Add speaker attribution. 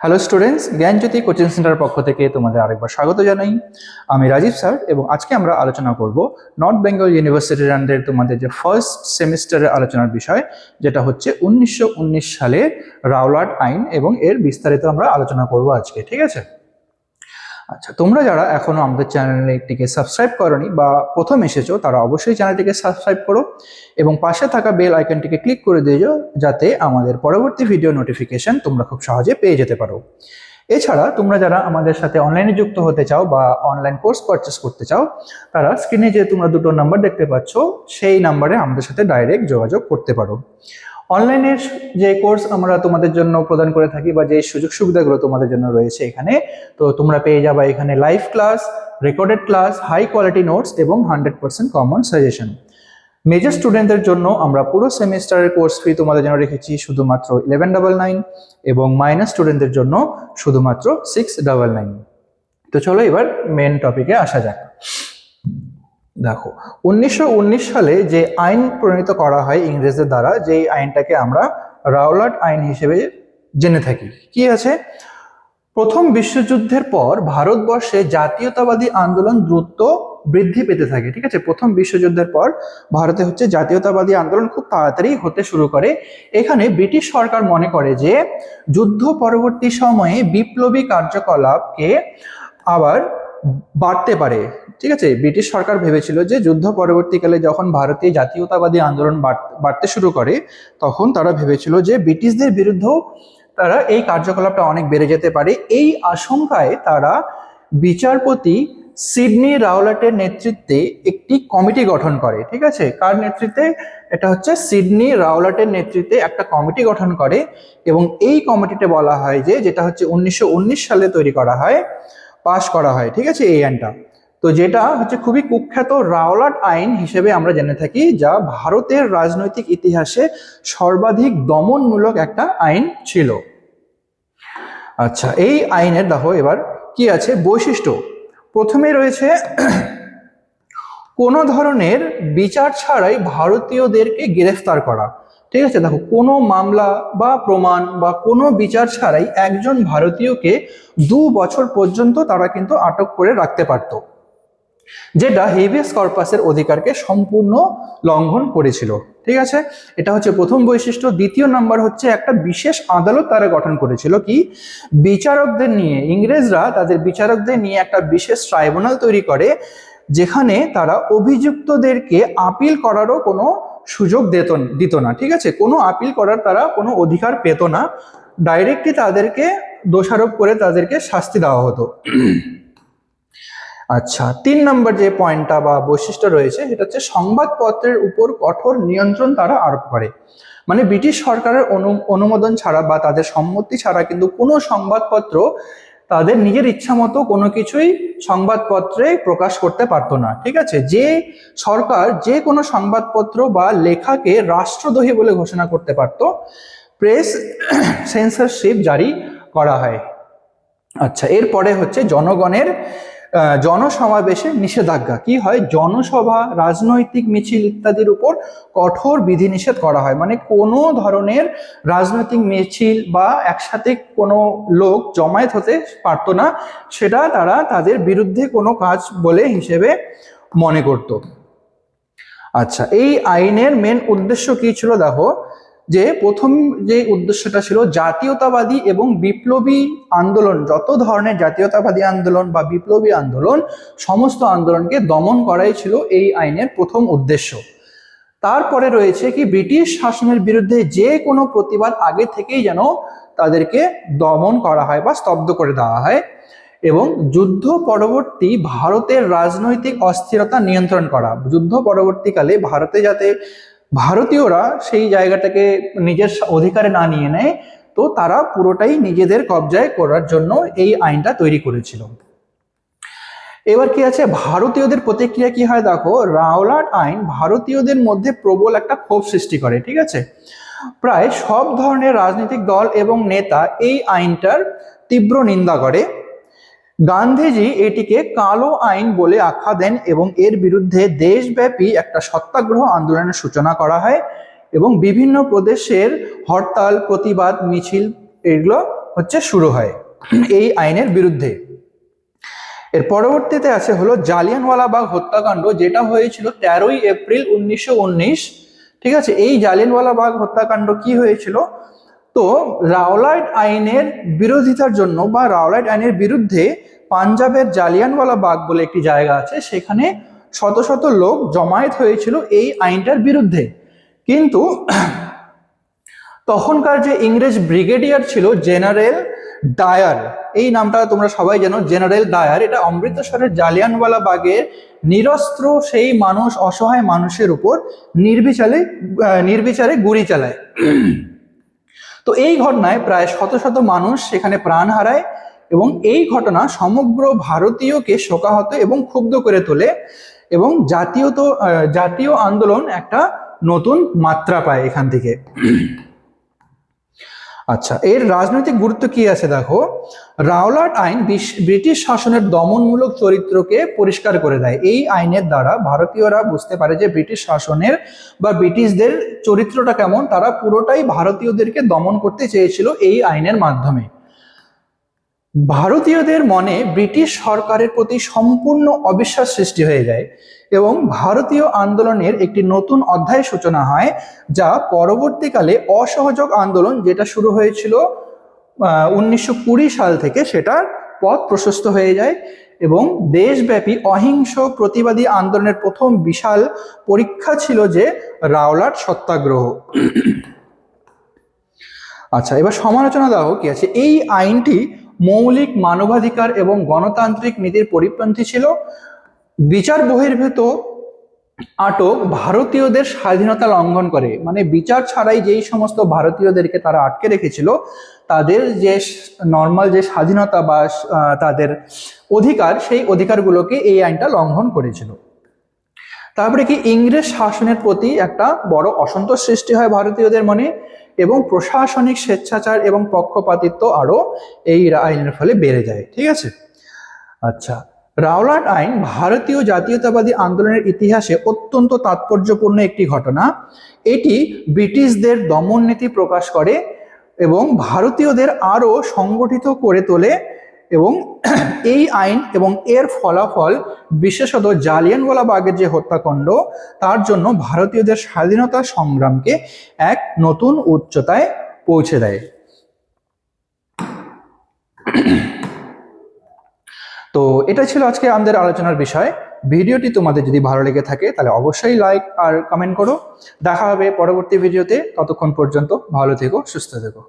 Speaker 1: Hello students Gyanjyoti coaching centre পক্ষ থেকে তোমাদের আরেকবার স্বাগত জানাই। আমি রাজীব স্যার এবং আজকে আমরা আলোচনা করব নর্থ বেঙ্গল ইউনিভার্সিটির আন্ডারে তোমাদের যে ফার্স্ট সেমিস্টারের আলোচনার বিষয়, যেটা হচ্ছে উনিশশো উনিশ সালে রাওলাট আইন এবং এর বিস্তারিত আমরা আলোচনা করব আজকে, ঠিক আছে? আচ্ছা তোমরা যারা এখনও আমাদের চ্যানেলটিকে সাবস্ক্রাইব করনি বা প্রথম এসেছ, তারা অবশ্যই চ্যানেলটিকে সাবস্ক্রাইব করো এবং পাশে থাকা বেল আইকনটিকে ক্লিক করে দিও যাতে আমাদের পরবর্তী ভিডিও নোটিফিকেশন তোমরা খুব সহজে পেয়ে যেতে পারো। এছাড়া তোমরা যারা আমাদের সাথে অনলাইনে যুক্ত হতে চাও বা অনলাইন কোর্স পারচেস করতে চাও, তারা স্ক্রিনে যে তোমরা দুটো নাম্বার দেখতে পাচ্ছ, সেই নাম্বারে আমাদের সাথে ডাইরেক্ট যোগাযোগ করতে পারো। অনলাইনের যে কোর্স আমরা তোমাদের জন্য প্রদান করে থাকি বা যে সুযোগ সুবিধাগুলো তোমাদের জন্য রয়েছে এখানে, তো তোমরা পেয়ে যাবে এখানে live class recorded class high quality notes এবং hundred percent common suggestion major স্টুডেন্টদের জন্য আমরা পুরো সেমিস্টারের কোর্স ফি তোমাদের জন্য রেখেছি শুধুমাত্র ইলেভেন ডাবল নাইন এবং মাইনাস স্টুডেন্টদের জন্য শুধুমাত্র সিক্স ডাবল নাইন তো চলো এবার মেন টপিকে আসা যাক। দেখো, উনিশশো উনিশ সালে যে আইন প্রণীত করা হয় ইংরেজদের দ্বারা, যেই আইনটাকে আমরা রাওলাট আইন হিসেবে জেনে থাকি। কি আছে? প্রথম বিশ্বযুদ্ধের পর ভারতবর্ষে জাতীয়তাবাদী আন্দোলন দ্রুত বৃদ্ধি পেতে থাকে, ঠিক আছে? প্রথম বিশ্বযুদ্ধের পর ভারতে হচ্ছে জাতীয়তাবাদী আন্দোলন খুব তাড়াতাড়ি হতে শুরু করে। এখানে ব্রিটিশ সরকার মনে করে যে যুদ্ধ পরবর্তী সময়ে বিপ্লবী কার্যকলাপকে আবার বাড়তে পারে। ঠিক আছে? ব্রিটিশ সরকার ভেবেছিল যে যুদ্ধ পরবর্তীকালে যখন ভারতীয় জাতীয়তাবাদী আন্দোলন বাড়তে শুরু করে, তখন তারা ভেবেছিল যে ব্রিটিশদের বিরুদ্ধেও তারা এই কার্যকলাপটা অনেক বেড়ে যেতে পারে। এই আশঙ্কায় তারা বিচারপতি সিডনি রাওলাটের নেতৃত্বে একটি কমিটি গঠন করে। ঠিক আছে? কার নেতৃত্বে? এটা হচ্ছে সিডনি রাওলাটের নেতৃত্বে একটা কমিটি গঠন করে এবং এই কমিটিতে বলা হয় যে, যেটা হচ্ছে উনিশশো উনিশ সালে তৈরি করা হয় পাশ করা হয়, ঠিক আছে, এই আইনটা। তো যেটা হচ্ছে খুবই কুখ্যাত রাওলাট আইন হিসেবে আমরা জেনে থাকি, যা ভারতের রাজনৈতিক ইতিহাসে সর্বাধিক দমনমূলক একটা আইন ছিল। আচ্ছা এই আইনের দেখো এবার কি আছে? বৈশিষ্ট্য। প্রথমে রয়েছে কোনো ধরনের বিচার ছাড়াই ভারতীয়দেরকে গ্রেফতার করা। ঠিক আছে? দেখো, কোনো মামলা বা প্রমাণ বা কোনো বিচার ছাড়াই একজন ভারতীয়কে দু বছর পর্যন্ত তারা কিন্তু আটক করে রাখতে পারত, যেটা হেভিয়াস কর্পাসের অধিকারকে সম্পূর্ণ লঙ্ঘন করেছিল, ঠিক আছে? এটা হচ্ছে প্রথম বৈশিষ্ট্য। দ্বিতীয় নাম্বার হচ্ছে একটা বিশেষ আদালত তারা গঠন করেছিল কি? বিচারকদের নিয়ে, ইংরেজরা তাদের বিচারকদের নিয়ে একটা বিশেষ ট্রাইব্যুনাল তৈরি করে, যেখানে তারা অভিযুক্তদেরকে আপিল করারও কোনো সুযোগ দিত দিত না, ঠিক আছে? কোনো আপিল করার তারা কোনো অধিকার পেত না। ডাইরেক্টলি তাদেরকে দোষারোপ করে তাদেরকে শাস্তি দেওয়া হতো। আচ্ছা তিন নম্বর যে পয়েন্টটা বা বৈশিষ্ট্য রয়েছে, সেটা হচ্ছে সংবাদপত্রের উপর কঠোর নিয়ন্ত্রণ তারা আরোপ করে। মানে ব্রিটিশ সরকারের অনুমোদন ছাড়া বা তাদের সম্মতি ছাড়া কিন্তু কোনো সংবাদপত্র তাদের নিজের ইচ্ছা মতো কোনো কিছুই সংবাদপত্রে প্রকাশ করতে পারতো না, ঠিক আছে? যে সরকার যে কোনো সংবাদপত্র বা লেখাকে রাষ্ট্রদ্রোহী বলে ঘোষণা করতে পারত, প্রেস সেন্সারশিপ জারি করা হয়। আচ্ছা এরপরে হচ্ছে জনগণের জনসমাবেশে নিষেধাজ্ঞা। কি হয়? জনসভা, রাজনৈতিক মিছিল ইত্যাদির উপর কঠোর বিধিনিষেধ করা হয়। মানে কোনো ধরনের রাজনৈতিক মিছিল বা একসাথে কোনো লোক জমায়েত হতে পারতো না, সেটা তারা তাদের বিরুদ্ধে কোনো কাজ বলে হিসেবে মনে করত। আচ্ছা এই আইনের মেন উদ্দেশ্য কি ছিল? দেখো যে প্রথম যে উদ্দেশ্যটা ছিল জাতীয়তাবাদী এবং বিপ্লবী আন্দোলন, যত ধরনের জাতীয়তাবাদী আন্দোলন বা বিপ্লবী আন্দোলন, সমস্ত আন্দোলনকে দমন করাই ছিল এই আইনের প্রথম উদ্দেশ্য। তারপরে রয়েছে কি, ব্রিটিশ শাসনের বিরুদ্ধে যে কোনো প্রতিবাদ আগে থেকেই যেন তাদেরকে দমন করা হয় বা স্তব্ধ করে দেওয়া হয় এবং যুদ্ধ পরবর্তী ভারতের রাজনৈতিক অস্থিরতা নিয়ন্ত্রণ করা। যুদ্ধ পরবর্তীকালে ভারতে যাতে ভারতীয়রা সেই জায়গাটাকে নিজের অধিকারে না নিয়ে নেয়, তো তারা পুরোটাই নিজেদের কবজায় করার জন্য এই আইনটা তৈরি করেছিল। এবার কি আছে? ভারতীয়দের প্রতিক্রিয়া কি হয়? দেখো, রাওলাট আইন ভারতীয়দের মধ্যে প্রবল একটা ক্ষোভ সৃষ্টি করে, ঠিক আছে? প্রায় সব ধরনের রাজনৈতিক দল এবং নেতা এই আইনটার তীব্র নিন্দা করে। গান্ধীজি এটিকে কালো আইন বলে আখ্যা দেন এবং এর বিরুদ্ধে দেশব্যাপী একটা সত্যাগ্রহ আন্দোলনের সূচনা করা হয় এবং বিভিন্ন প্রদেশের হরতাল, প্রতিবাদ, মিছিল এগুলো হচ্ছে শুরু হয় এই আইনের বিরুদ্ধে। এর পরবর্তীতে আছে হলো জালিয়ানওয়ালাবাগ হত্যাকাণ্ড, যেটা হয়েছিল তেরোই এপ্রিল উনিশশো উনিশ। ঠিক আছে, এই জালিয়ানওয়ালাবাগ হত্যাকাণ্ড কি হয়েছিল? তো রাওলাইট আইনের বিরোধিতার জন্য বা রাওলাইট আইনের বিরুদ্ধে পাঞ্জাবের জালিয়ানওয়ালাবাগ বলে একটি জায়গা আছে, সেখানে শত শত লোক জমায়েত হয়েছিল এই আইনটার বিরুদ্ধে। কিন্তু তখনকার যে ইংরেজ ব্রিগেডিয়ার ছিল জেনারেল ডায়ার, এই নামটা তোমরা সবাই জানো, জেনারেল ডায়ার, এটা অমৃতসরের জালিয়ানওয়ালা বাগের নিরস্ত্র সেই মানুষ, অসহায় মানুষের উপর নির্বিচারে নির্বিচারে গুলি চালায়। তো এই ঘটনায় প্রায় শত শত মানুষ সেখানে প্রাণ হারায় এবং এই ঘটনা সমগ্র ভারতীয়কে শোকাহত এবং ক্ষুব্ধ করে তোলে এবং জাতীয় তো জাতীয় আন্দোলন একটা নতুন মাত্রা পায় এখান থেকে। আচ্ছা এর রাজনৈতিক গুরুত্ব কি আছে দেখো? রাওলাট আইন ব্রিটিশ শাসনের দমনমূলক চরিত্রকে পরিষ্কার করে দেয়। এই আইনের দ্বারা ভারতীয়রা বুঝতে পারে যে ব্রিটিশ শাসনের বা ব্রিটিশদের চরিত্রটা কেমন। তারা পুরোটাই ভারতীয়দেরকে দমন করতে চেয়েছিল এই আইনের মাধ্যমে। ভারতীয়দের মনে ব্রিটিশ সরকারের প্রতি সম্পূর্ণ অবিশ্বাস সৃষ্টি হয়ে যায় এবং ভারতীয় আন্দোলনের একটি নতুন অধ্যায় সূচনা হয়, যা পরবর্তীকালে অসহযোগ আন্দোলন যেটা শুরু হয়েছিল উনিশশো কুড়ি সাল থেকে সেটার পথ প্রশস্ত হয়ে যায় এবং দেশব্যাপী অহিংস প্রতিবাদী আন্দোলনের প্রথম বিশাল পরীক্ষা ছিল যে রাওলাট সত্যাগ্রহ। আচ্ছা এবার সমালোচনা দাও, কি আছে? এই আইনটি মৌলিক মানবাধিকার এবং গণতান্ত্রিক নীতির পরিপন্থী ছিল। বিচার বহির্ভূত আটক ভারতীয়দের স্বাধীনতা লঙ্ঘন করে। মানে বিচার ছাড়াই যেই সমস্ত ভারতীয়দেরকে তারা আটকে রেখেছিল, তাদের যে নর্মাল যে স্বাধীনতা বা তাদের অধিকার, সেই অধিকারগুলোকে এই আইনটা লঙ্ঘন করেছিল। তারপরে কি ইংরেজ শাসনের প্রতি একটা বড় অসন্তোষ সৃষ্টি হয় ভারতীয়দের মনে? এবং প্রশাসনিক স্বেচ্ছাচার এবং পক্ষপাতিত্ব আরও এই আইনের ফলে বেড়ে যায়, ঠিক আছে? আচ্ছা রাওলাট আইন ভারতীয় জাতীয়তাবাদী আন্দোলনের ইতিহাসে অত্যন্ত তাৎপর্যপূর্ণ একটি ঘটনা। এটি ব্রিটিশদের দমন নীতি প্রকাশ করে এবং ভারতীয়দের আরও সংগঠিত করে তোলে এবং এই আইন এবং এর ফলাফল বিশেষত জালিয়ানওয়ালাবাগের যে হত্যাকাণ্ড, তার জন্য ভারতীয়দের স্বাধীনতা সংগ্রামকে এক নতুন উচ্চতায় পৌঁছে দেয়। তো এটা ছিল আজকে আমাদের আলোচনার বিষয়। ভিডিওটি তোমাদের যদি ভালো লেগে থাকে, তাহলে অবশ্যই লাইক আর কমেন্ট করো। দেখা হবে পরবর্তী ভিডিওতে। ততক্ষণ পর্যন্ত ভালো থেকো, সুস্থ থেকো।